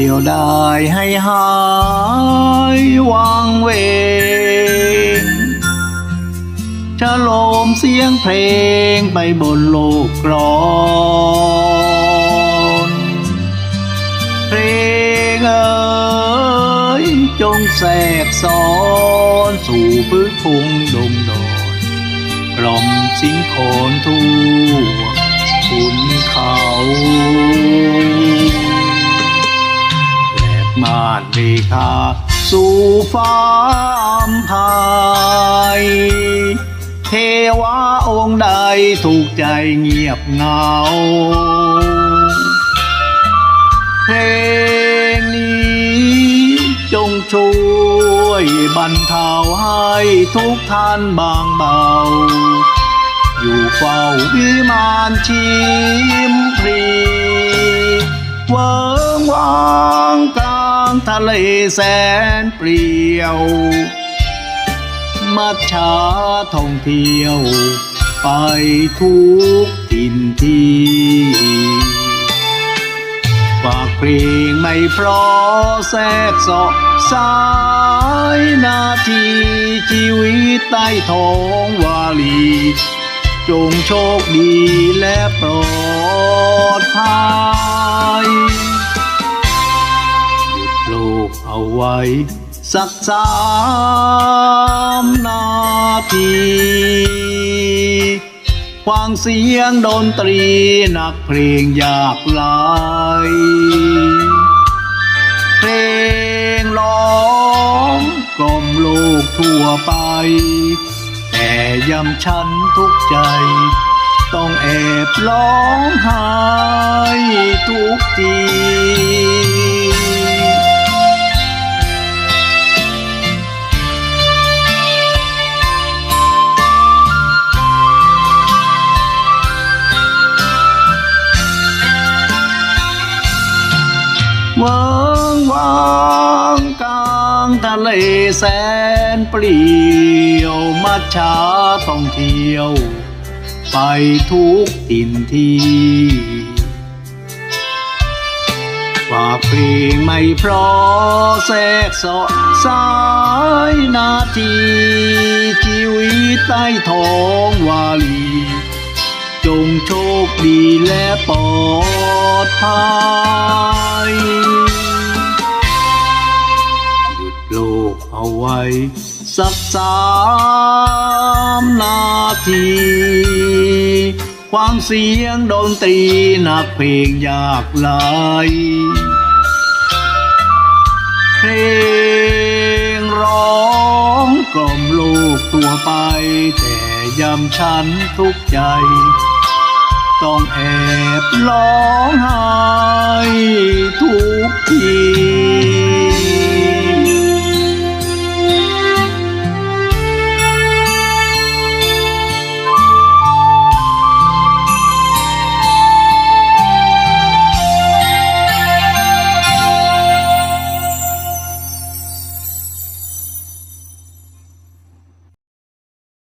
เดียวได้ให้หายวางเวงฉโลมเสียงเพลงไปบนโลกกรอนเพลงเอ๋ยจงแสกสอนสู่พื้นพุงดงดอนกล่อมสิงโคนทั่วขุนเขาานเมฆาสู่ฟ้าอำพายเทวาองค์ใดถูกใจเงียบ กท่านบางเบาองกลางทะเลแสนเปลี่ยว มัจฉาท่องเที่ยว ไปทุกถิ่นที่ฝากเพลงไม่เพราะแทรกสาะสายนาทีชีวิตใต้ท้องวาลี จงโชคดีและปลอดภัย กเอาไว้ สักสามนาทีฟังเสียงดนตรีนักเพลงอยากไหลเพลงร้องกล่อมโลกทั่วไป แต่ยำฉันทุกใจ ต้องแอบร้องไห้ทุกที เวิงวางกลางทะเลแสนเปลี่ยวมัจฉาท่องเที่ยว ไปทุกถิ่นที่ฝากเพลงไม่เพราะแทรกสาะสายนาทีชีวิตใต้ท้องวาลี จงโชคดีและปลอ ภัยหยุดโลกเอาไว้ สักสามนาทีฟังเสียงดนตรีนักเพลงอยากไหลเพลงร้องกล่อมโลกตัวไป แต่ยำฉันทุกใจ ต้องแอบร้องไห้